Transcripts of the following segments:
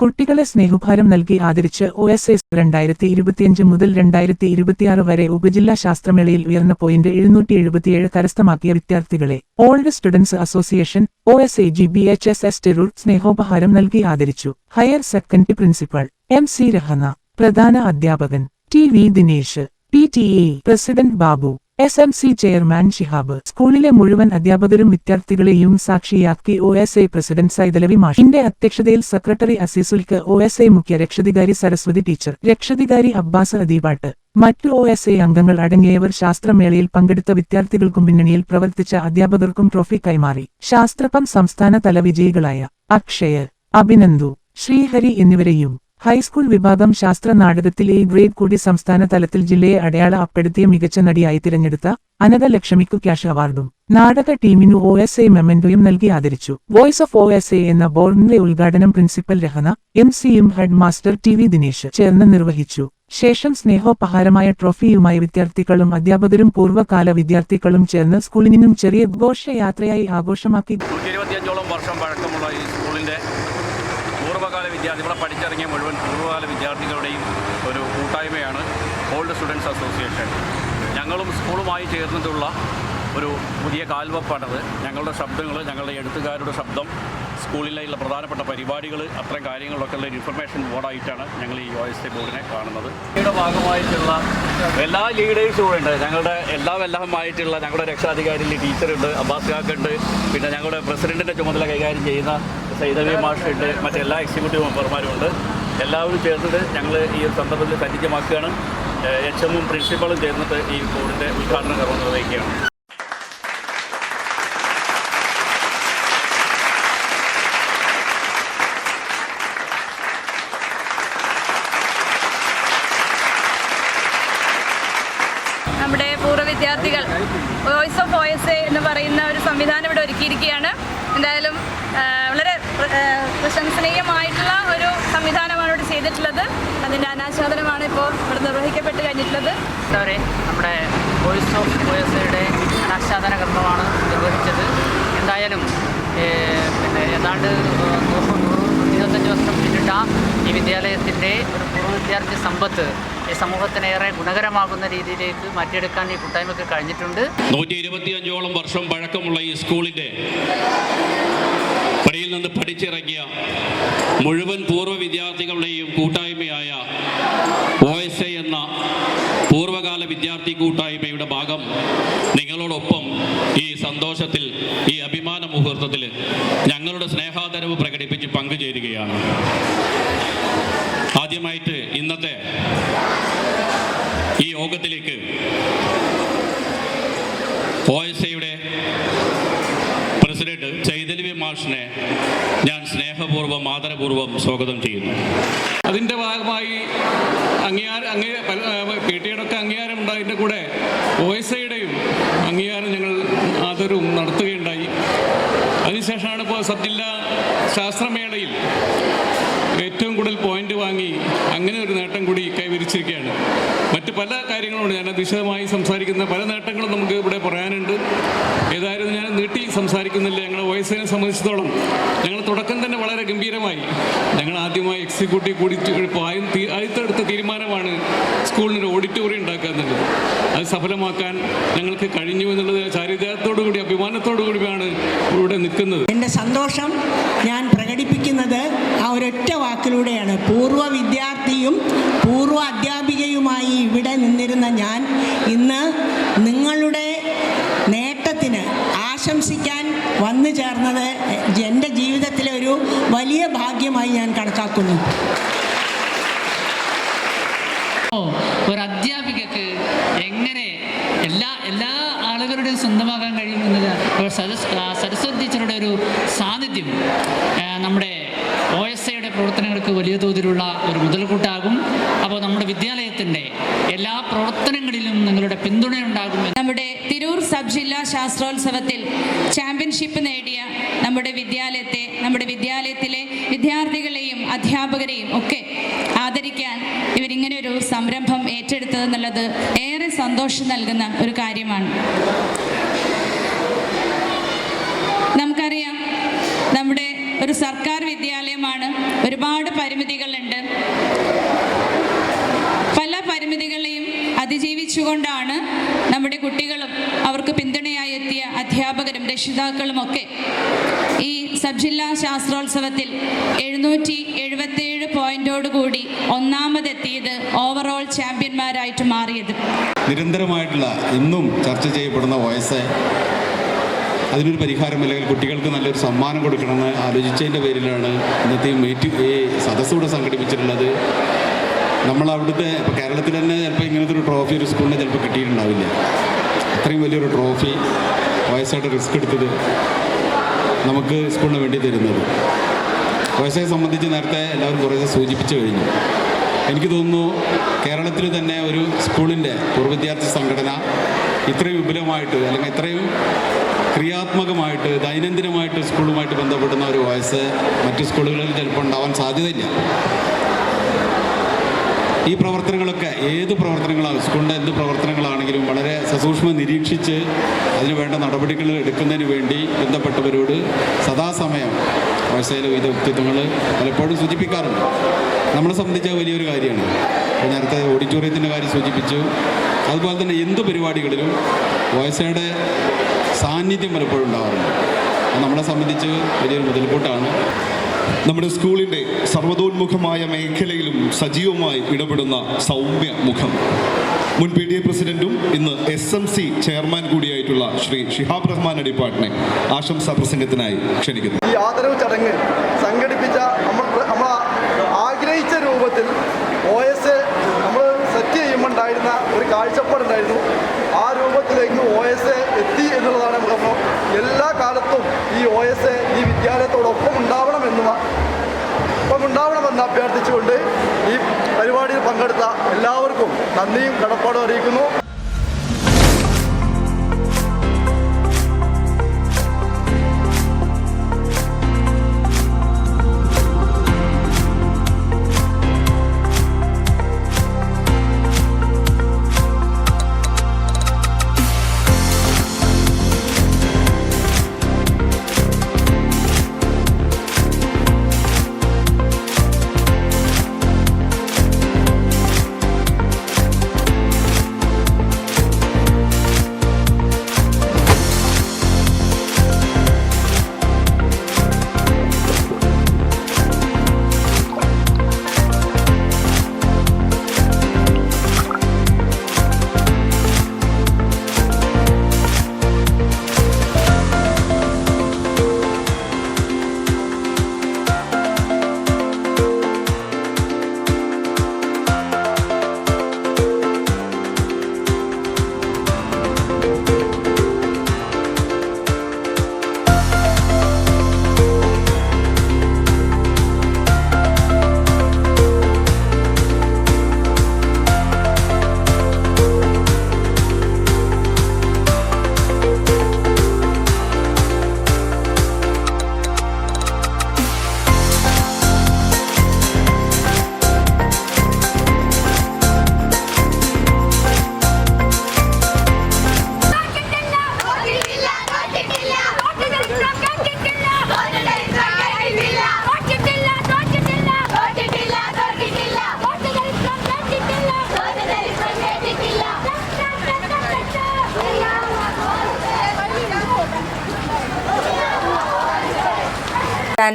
കുട്ടികളെ സ്നേഹഭാരം നൽകി ആദരിച്ച് O S S രണ്ടായിരത്തി ഇരുപത്തിയഞ്ച് മുതൽ രണ്ടായിരത്തി ഇരുപത്തിയാറ് വരെ ഉപജില്ലാ ശാസ്ത്രമേളയിൽ ഉയർന്ന പോയിന്റ് എഴുന്നൂറ്റി എഴുപത്തിയേഴ് കരസ്ഥമാക്കിയ വിദ്യാർത്ഥികളെ. Old students association O S A G B H S S Tirur സ്നേഹോപഹാരം നൽകി ആദരിച്ചു. Higher secondary principal M C Rahana പ്രധാന അധ്യാപകൻ T V Dinesh P T A president Babu S M C chairman Shihab സ്കൂളിലെ മുഴുവൻ അധ്യാപകരും വിദ്യാർത്ഥികളെയും സാക്ഷിയാക്കി O S A president Saithalavi മാഷിന്റെ അധ്യക്ഷതയിൽ സെക്രട്ടറി അസീസുൽക്ക് ഒ എസ് എ മുഖ്യ രക്ഷാധികാരി സരസ്വതി ടീച്ചർ രക്ഷാധികാരി അബ്ബാസ് അദീപാട്ട് മറ്റു ഒ എസ് എ അംഗങ്ങൾ അടങ്ങിയവർ ശാസ്ത്രമേളയിൽ പങ്കെടുത്ത വിദ്യാർത്ഥികൾക്കും പിന്നണിയിൽ പ്രവർത്തിച്ച അധ്യാപകർക്കും ട്രോഫി കൈമാറി. ശാസ്ത്രപം സംസ്ഥാന തല വിജയികളായ അക്ഷയ് അഭിനന്ദു ശ്രീഹരി എന്നിവരെയും ഹൈസ്കൂൾ വിഭാഗം ശാസ്ത്ര നാടകത്തിൽ എ ഗ്രേഡ് കൂടി സംസ്ഥാന തലത്തിൽ ജില്ലയെ അടയാള അപ്പെടുത്തിയ മികച്ച നടിയായി തിരഞ്ഞെടുത്ത അനത ലക്ഷ്മിക്കു ക്യാഷ് അവാർഡും നാടക ടീമിനു ഒ എസ് എ മെമ്മന്റോയും നൽകി ആദരിച്ചു. Voice of O S A എന്ന ബോർഡിന്റെ ഉദ്ഘാടനം principal Rahana M C M head master T V Dinesh ചേർന്ന് നിർവഹിച്ചു. ശേഷം സ്നേഹോപഹാരമായ ട്രോഫിയുമായി വിദ്യാർത്ഥികളും അധ്യാപകരും പൂർവകാല വിദ്യാർത്ഥികളും ചേർന്ന് സ്കൂളിനും ചെറിയ ഘോഷയാത്രയായി ആഘോഷമാക്കി. വർഷം പഴക്കമുള്ള വിദ്യാർത്ഥി ഇവിടെ പഠിച്ചിറങ്ങിയ മുഴുവൻ പൂർവകാല വിദ്യാർത്ഥികളുടെയും ഒരു കൂട്ടായ്മയാണ് ഓൾഡ് സ്റ്റുഡൻസ് അസോസിയേഷൻ. ഞങ്ങളും സ്കൂളുമായി ചേർന്നിട്ടുള്ള ഒരു പുതിയ കാൽവപ്പാണത്. ഞങ്ങളുടെ ശബ്ദങ്ങൾ ഞങ്ങളുടെ എഴുത്തുകാരുടെ ശബ്ദം സ്കൂളിലുള്ള പ്രധാനപ്പെട്ട പരിപാടികൾ അത്തരം കാര്യങ്ങളൊക്കെ ഉള്ള ഇൻഫർമേഷൻ ബോർഡായിട്ടാണ് ഞങ്ങൾ ഈ ഒ എസ് എ ബോർഡിനെ കാണുന്നത്. ഇതിയുടെ ഭാഗമായിട്ടുള്ള എല്ലാ ലീഡേഴ്സും കൂടെ ഉണ്ട്. ഞങ്ങളുടെ എല്ലാം എല്ലാമായിട്ടുള്ള ഞങ്ങളുടെ രക്ഷാധികാരി ടീച്ചറുണ്ട് അബ്ബാസ് കാക്കുണ്ട് പിന്നെ ഞങ്ങളുടെ പ്രസിഡന്റിന്റെ ചുമതല കൈകാര്യം ചെയ്യുന്ന സൈതവി മാഷുണ്ട് മറ്റെല്ലാ എക്സിക്യൂട്ടീവ് മെമ്പർമാരും ഉണ്ട്. എല്ലാവരും ചേർന്നിട്ട് ഞങ്ങൾ ഈ ഒരു സന്ദർഭത്തിൽ സജ്ജമാക്കുകയാണ്. എച്ച് എമ്മും പ്രിൻസിപ്പളും ചേർന്നിട്ട് ഈ ബോർഡിന്റെ ഉദ്ഘാടന കർമ്മം നിർവഹിക്കുകയാണ്. നമ്മുടെ പൂർവ വിദ്യാർത്ഥികൾ വോയിസ് ഓഫ് വോയിസ് എന്ന് പറയുന്ന ഒരു സംവിധാനം ഇവിടെ ഒരുക്കിയിരിക്കുകയാണ്. എന്തായാലും പ്രശംസനീയമായിട്ടുള്ള ഒരു സംവിധാനമാണ് ഇവിടെ ചെയ്തിട്ടുള്ളത്. അതിന്റെ അനാച്ഛാദനമാണ് ഇപ്പോൾ ഇവിടെ നിർവഹിക്കപ്പെട്ട് കഴിഞ്ഞിട്ടുള്ളത്. വരെ നമ്മുടെ വോയിസ് ഓഫ് വോയസയുടെ അനാച്ഛാദന കർമ്മമാണ് നിർവഹിച്ചത്. എന്തായാലും പിന്നെ ഏതാണ്ട് നൂറ് നൂറ് ഇരുപത്തഞ്ച് വർഷം പിന്നിട്ട ഈ വിദ്യാലയത്തിന്റെ ഒരു പൂർവ വിദ്യാർത്ഥി സമ്പത്ത് ഈ സമൂഹത്തിനേറെ ഗുണകരമാകുന്ന രീതിയിലേക്ക് മാറ്റിയെടുക്കാൻ ഈ കൂട്ടായ്മയ്ക്ക് കഴിഞ്ഞിട്ടുണ്ട്. നൂറ്റി ഇരുപത്തിയഞ്ചോളം വർഷം പഴക്കമുള്ള ഈ സ്കൂളിന്റെ പടിയിൽ നിന്ന് പഠിച്ചിറങ്ങിയ മുഴുവൻ പൂർവ വിദ്യാർത്ഥികളുടെയും കൂട്ടായ്മയായ ഒ എസ് എ എന്ന പൂർവകാല വിദ്യാർത്ഥി കൂട്ടായ്മയുടെ ഭാഗം നിങ്ങളോടൊപ്പം ഈ സന്തോഷത്തിൽ ഈ അഭിമാന മുഹൂർത്തത്തിൽ ഞങ്ങളുടെ സ്നേഹാദരവ് പ്രകടിപ്പിച്ച് പങ്കുചേരുകയാണ്. ആദ്യമായിട്ട് ഇന്നത്തെ ഈ യോഗത്തിലേക്ക് ഒ എസ് എയുടെ പ്രസിഡന്റ് ചൈതന്യ മാഷിനെ ഞാൻ സ്നേഹപൂർവം ആദരപൂർവം സ്വാഗതം ചെയ്യുന്നു. അതിന്റെ ഭാഗമായി അംഗീകാരം അങ്ങേ പി ടിയുടെ ഒക്കെ അംഗീകാരം ഉണ്ടായതിന്റെ കൂടെ ഒ എസ് ഐയുടെയും അംഗീകാരം ഞങ്ങൾ ആദരവും നടത്തുകയുണ്ടായി. അതിനുശേഷമാണ് ഇപ്പോൾ സബ് ജില്ലാ ശാസ്ത്രമേളയിൽ ഏറ്റവും കൂടുതൽ പോയിന്റ് വാങ്ങി അങ്ങനെ ഒരു നേട്ടം കൂടി കൈവരിച്ചിരിക്കുകയാണ്. മറ്റ് പല കാര്യങ്ങളുണ്ട് ഞാൻ വിശദമായി സംസാരിക്കുന്ന പല നേട്ടങ്ങളും നമുക്ക് ഇവിടെ പറയാനുണ്ട്. നീട്ടി സംസാരിക്കുന്നില്ല. ഞങ്ങളുടെ വയസ്സിനെ സംബന്ധിച്ചിടത്തോളം ഞങ്ങൾ തുടക്കം തന്നെ വളരെ ഗംഭീരമായി. ഞങ്ങൾ ആദ്യമായി എക്സിക്യൂട്ടീവ് കൂടി ഇപ്പോൾ ആദ്യം തീ- ആദ്യത്തെ സ്കൂളിന് തീരുമാനമാണ് സ്കൂളിനൊരു ഓഡിറ്റോറിയം ഉണ്ടാക്കുക എന്നുള്ളത് അത് സഫലമാക്കാൻ ഞങ്ങൾക്ക് കഴിഞ്ഞു എന്നുള്ളത് ചാരിതാർത്ഥത്തോടു കൂടി അഭിമാനത്തോടു കൂടിയാണ് ഇവിടെ നിൽക്കുന്നത്. എന്റെ സന്തോഷം ഞാൻ പ്രകടിപ്പിക്കുന്നത് ആ ഒരൊറ്റ വാക്കിലൂടെയാണ്. പൂർവ വിദ്യാർത്ഥിയും പൂർവ അധ്യാപികയുമായി ഇവിടെ നിന്നിരുന്ന ഞാൻ ഇന്ന് നിങ്ങളുടെ ആശംസിക്കാൻ വന്നു ചേർന്നത് എന്റെ ജീവിതത്തിലെ ഒരു വലിയ ഭാഗ്യമായി ഞാൻ കണക്കാക്കുന്നു. ഒരു അധ്യാപികക്ക് എങ്ങനെ എല്ലാ എല്ലാ ആളുകളുടെയും സ്വന്തമാകാൻ കഴിയുമെന്നത്? സരസ്വതി ടീച്ചറുടെ ഒരു സാന്നിധ്യം നമ്മുടെ പ്രവർത്തനങ്ങൾക്ക് വലിയ തോതിലുള്ള ഒരു മുതൽക്കൂട്ടാകും. അപ്പോൾ നമ്മുടെ വിദ്യാലയത്തിന്റെ എല്ലാ പ്രവർത്തനങ്ങളിലും നിങ്ങളുടെ പിന്തുണയുണ്ടാകും നമ്മുടെ തിരൂർ സബ് ജില്ലാ ശാസ്ത്രോത്സവത്തിൽ ചാമ്പ്യൻഷിപ്പ് നേടിയ നമ്മുടെ വിദ്യാലയത്തെ നമ്മുടെ വിദ്യാലയത്തിലെ വിദ്യാർത്ഥികളെയും അധ്യാപകരെയും ഒക്കെ ആദരിക്കാൻ ഇവരിങ്ങനെ ഒരു സംരംഭം ഏറ്റെടുത്തത് എന്നുള്ളത് ഏറെ സന്തോഷം നൽകുന്ന ഒരു കാര്യമാണ്. നമുക്കറിയാം നമ്മുടെ ഒരു സർക്കാർ വിദ്യാലയമാണ്. ഒരുപാട് പരിമിതികളുണ്ട്. പല പരിമിതികളെയും അതിജീവിച്ചുകൊണ്ടാണ് നമ്മുടെ കുട്ടികളും അവർക്ക് പിന്തുണയായി എത്തിയ അധ്യാപകരും രക്ഷിതാക്കളും ഒക്കെ ഈ സബ് ജില്ലാ ശാസ്ത്രോത്സവത്തിൽ എഴുന്നൂറ്റി എഴുപത്തേഴ് പോയിന്റോടുകൂടി ഒന്നാമതെത്തിയത് ഓവറോൾ ചാമ്പ്യന്മാരായിട്ട് മാറിയത്. നിരന്തരമായിട്ടുള്ള ഇന്നും ചർച്ച ചെയ്യപ്പെടുന്ന വയസ്സ് അതിനൊരു പരിഹാരം അല്ലെങ്കിൽ കുട്ടികൾക്ക് നല്ലൊരു സമ്മാനം കൊടുക്കണമെന്ന് ആലോചിച്ചതിന്റെ പേരിലാണ് ഇന്നത്തെ ഈ മീറ്റ് ഈ സദസ്സൂടെ സംഘടിപ്പിച്ചിട്ടുള്ളത്. നമ്മൾ അവിടുത്തെ ഇപ്പോൾ കേരളത്തിൽ തന്നെ ചിലപ്പോൾ ഇങ്ങനത്തെ ഒരു ട്രോഫി ഒരു സ്കൂളിന് ചിലപ്പോൾ കിട്ടിയിട്ടുണ്ടാവില്ല. അത്രയും വലിയൊരു ട്രോഫി വയസ്സായിട്ട് റിസ്ക് എടുത്തത് നമുക്ക് സ്കൂളിന് വേണ്ടി തരുന്നത്. വയസ്സയെ സംബന്ധിച്ച് നേരത്തെ എല്ലാവരും കുറേ സൂചിപ്പിച്ചു കഴിഞ്ഞു. എനിക്ക് തോന്നുന്നു കേരളത്തിൽ തന്നെ ഒരു സ്കൂളിന്റെ പൂർവ വിദ്യാർത്ഥി സംഘടന ഇത്രയും വിപുലമായിട്ട് അല്ലെങ്കിൽ ഇത്രയും ക്രിയാത്മകമായിട്ട് ദൈനംദിനമായിട്ട് സ്കൂളുമായിട്ട് ബന്ധപ്പെടുന്ന ഒരു വയസ്സ് മറ്റു സ്കൂളുകളിൽ ചിലപ്പോൾ ഉണ്ടാവാൻ സാധ്യതയില്ല. ഈ പ്രവർത്തനങ്ങളൊക്കെ ഏത് പ്രവർത്തനങ്ങളാണ്? സ്കൂളിന്റെ എന്ത് പ്രവർത്തനങ്ങളാണെങ്കിലും വളരെ സസൂക്ഷ്മം നിരീക്ഷിച്ച് അതിന് വേണ്ട നടപടികൾ എടുക്കുന്നതിന് വേണ്ടി ബന്ധപ്പെട്ടവരോട് സദാസമയം വയസ്സയിലെ വിവിധ വ്യക്തിത്വങ്ങൾ പലപ്പോഴും സൂചിപ്പിക്കാറുണ്ട്. നമ്മളെ സംബന്ധിച്ച വലിയൊരു കാര്യമാണ്. നേരത്തെ ഓഡിറ്റോറിയത്തിന്റെ കാര്യം സൂചിപ്പിച്ചു. അതുപോലെ തന്നെ എന്ത് പരിപാടികളിലും വയസ്സയുടെ സാന്നിധ്യം പലപ്പോഴും ഉണ്ടാവാറുണ്ട്. നമ്മളെ സംബന്ധിച്ച് വലിയൊരു മുതൽക്കൂട്ടാണ്. നമ്മുടെ സ്കൂളിന്റെ സർവതോന്മുഖമായ മേഖലയിലും സജീവമായി ഇടപെടുന്ന സൗമ്യ മുഖം. മുൻ പി ഡി എ പ്രസിഡന്റും ഇന്ന് എസ് എം സി ചെയർമാൻ കൂടിയായിട്ടുള്ള ശ്രീ ഷിഹാബ് റഹ്മാൻ അടിപ്പാട്ടിനെ ആശംസാ പ്രസംഗത്തിനായി ക്ഷണിക്കുന്നു. ഈ ആദരവ് ചടങ്ങ് സംഘടിപ്പിച്ച ഈ പരിപാടിയിൽ പങ്കെടുത്ത എല്ലാവർക്കും നന്ദിയും കടപ്പാടും അറിയിക്കുന്നു.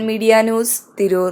Media news Tirur